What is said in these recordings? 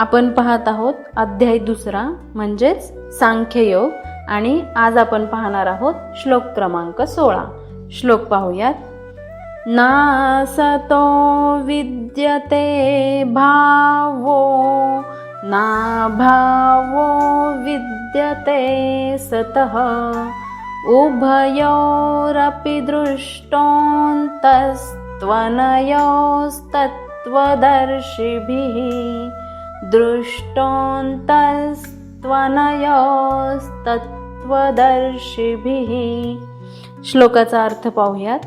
आपण पाहत आहोत अध्याय दुसरा म्हणजेच सांख्ययोग. आणि आज आपण पाहणार आहोत श्लोक क्रमांक सोळा. श्लोक पाहूयात. नासतो विद्यते भावो ना भावो विद्यते सतः. उभयोरपि दृष्टोऽन्तस्त्वनयोस्तत्त्वदर्शिभिः. दृष्टोऽन्तस्त्वनयोस्तत्त्वदर्शिभिः श्लोकाचा अर्थ पाहूयात.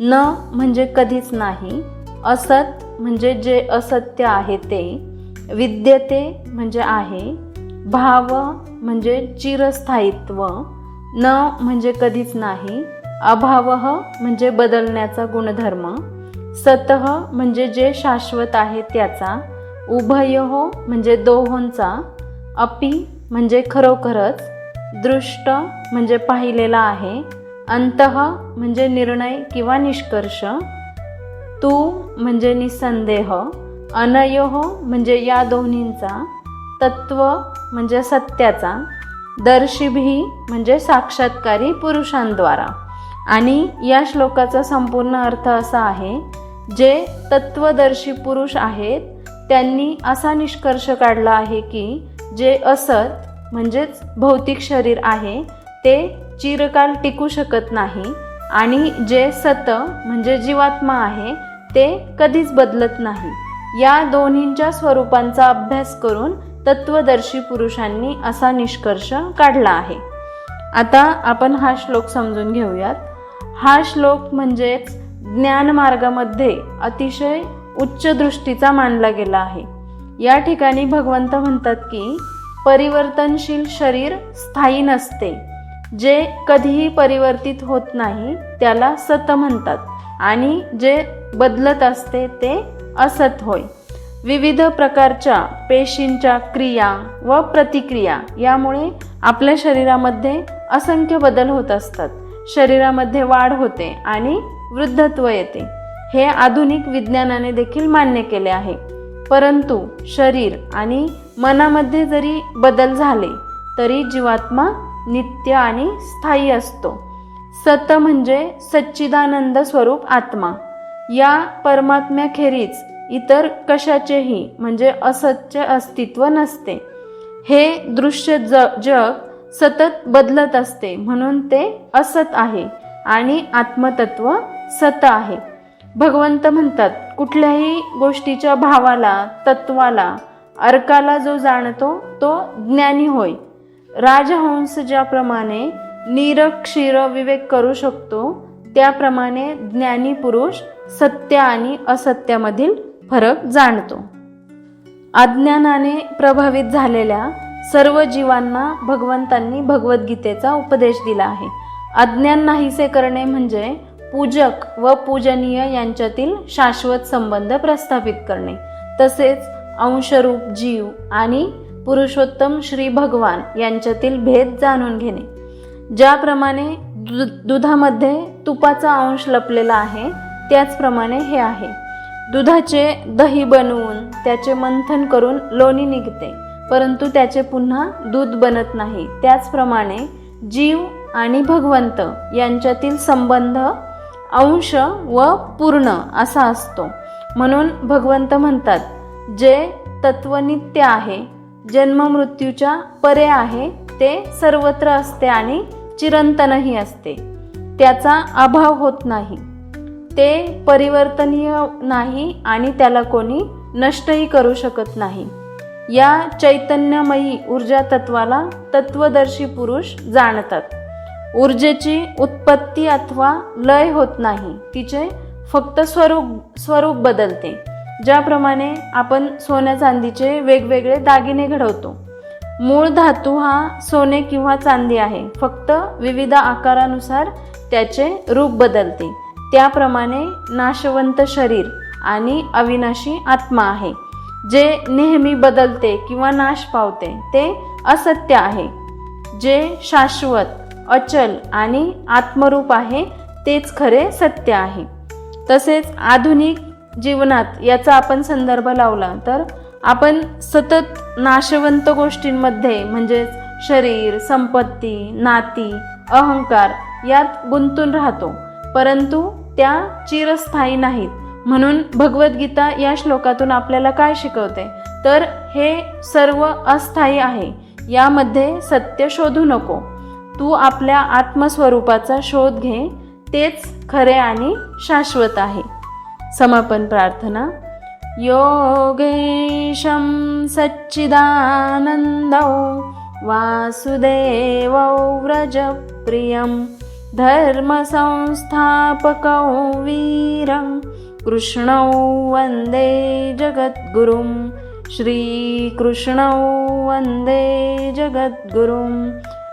न म्हणजे कधीच नाही असत म्हणजे जे असत्य आहे ते विद्यते म्हणजे आहे भाव म्हणजे चिरस्थायित्व न म्हणजे कधीच नाही अभाव म्हणजे बदलण्याचा गुणधर्म सतह म्हणजे जे शाश्वत आहे त्याचा उभयहो म्हणजे दोहोंचा अपि म्हणजे खरोखरच दृष्ट म्हणजे पाहिलेला आहे अंतः म्हणजे निर्णय किंवा निष्कर्ष तू म्हणजे निसंदेह अनयोह म्हणजे या दोन्हींचा तत्व म्हणजे सत्याचा दर्शिभी म्हणजे साक्षात्कारी पुरुषांद्वारा. आणि या श्लोकाचा संपूर्ण अर्थ असा आहे जे तत्वदर्शी पुरुष आहेत त्यांनी असा निष्कर्ष काढला आहे की जे असत म्हणजेच भौतिक शरीर आहे ते चिरकाल टिकू शकत नाही आणि जे सत म्हणजे जीवात्मा आहे ते कधीच बदलत नाही. या दोन्हींच्या स्वरूपांचा अभ्यास करून तत्वदर्शी पुरुषांनी असा निष्कर्ष काढला आहे. आता आपण हा श्लोक समजून घेऊयात. हा श्लोक म्हणजेच ज्ञानमार्गामध्ये अतिशय उच्च दृष्टीचा मानला गेला आहे. या ठिकाणी भगवंत म्हणतात की परिवर्तनशील शरीर स्थायी नसते. जे कधीही परिवर्तित होत नाही त्याला सत म्हणतात आणि जे बदलत असते ते असत होय. विविध प्रकारच्या पेशींच्या क्रिया व प्रतिक्रिया यामुळे आपल्या शरीरामध्ये असंख्य बदल होत असतात. शरीरामध्ये वाढ होते आणि वृद्धत्व येते. हे आधुनिक विज्ञानाने देखील मान्य केले आहे. परंतु शरीर आणि मनामध्ये जरी बदल झाले तरी जीवात्मा नित्य आणि स्थायी असतो. सत म्हणजे सच्चिदानंद स्वरूप आत्मा. या परमात्म्याखेरीज इतर कशाचेही म्हणजे असत्य अस्तित्व नसते. हे दृश्य ज जग सतत बदलत असते म्हणून ते असत आहे आणि आत्मतत्व सत आहे. भगवंत म्हणतात कुठल्याही गोष्टीच्या भावाला तत्वाला अर्काला जो जाणतो तो ज्ञानी होय. राजहंस ज्याप्रमाणे निरक्षीर विवेक करू शकतो त्याप्रमाणे ज्ञानी पुरुष सत्य आणि असत्यामधील फरक जाणतो. अज्ञानाने प्रभावित झालेल्या सर्व जीवांना भगवंतांनी भगवद्गीतेचा उपदेश दिला आहे. अज्ञान नाहीसे करणे म्हणजे पूजक व पूजनीय यांच्यातील शाश्वत संबंध प्रस्थापित करणे. तसेच अंशरूप जीव आणि पुरुषोत्तम श्री भगवान यांच्यातील भेद जाणून घेणे. ज्याप्रमाणे दु दुधामध्ये तुपाचा अंश लपलेला आहे त्याचप्रमाणे हे आहे. दुधाचे दही बनवून त्याचे मंथन करून लोणी निघते परंतु त्याचे पुन्हा दूध बनत नाही. त्याचप्रमाणे जीव आणि भगवंत यांच्यातील संबंध अंश व पूर्ण असा असतो. म्हणून भगवंत म्हणतात जे तत्वनित्य आहे जन्ममृत्यूच्या परे आहे ते सर्वत्र असते आणि चिरंतनही असते. त्याचा अभाव होत नाही. ते परिवर्तनीय नाही आणि त्याला कोणी नष्टही करू शकत नाही. या चैतन्यमयी ऊर्जा तत्वाला तत्वदर्शी पुरुष जाणतात. ऊर्जेची उत्पत्ती अथवा लय होत नाही. तिचे फक्त स्वरूप स्वरूप बदलते. ज्याप्रमाणे आपण सोन्या चांदीचे वेगवेगळे दागिने घडवतो. मूळ धातू हा सोने किंवा चांदी आहे. फक्त विविध आकारानुसार त्याचे रूप बदलते. त्याप्रमाणे नाशवंत शरीर आणि अविनाशी आत्मा आहे. जे नेहमी बदलते किंवा नाश पावते ते असत्य आहे. जे शाश्वत अचल आणि आत्मरूप आहे तेच खरे सत्य आहे. तसेच आधुनिक जीवनात याचा आपण संदर्भ लावला तर आपण सतत नाशवंत गोष्टींमध्ये म्हणजेच शरीर संपत्ती नाती अहंकार यात गुंतून राहतो. परंतु त्या चिरस्थायी नाहीत. म्हणून भगवद्गीता या श्लोकातून आपल्याला काय शिकवते? तर हे सर्व अस्थायी आहे. यामध्ये सत्य शोधू नको. तू आपल्या आत्मस्वरूपाचा शोध घे तेच खरे आणि शाश्वत आहे. समापन प्रार्थना. योगेशं सच्चिदानन्दौ वासुदेवौ व्रजप्रियं धर्मसंस्थापकौ वीरं कृष्णौ वन्दे जगद्गुरुं श्रीकृष्णौ वन्दे जगद्गुरुं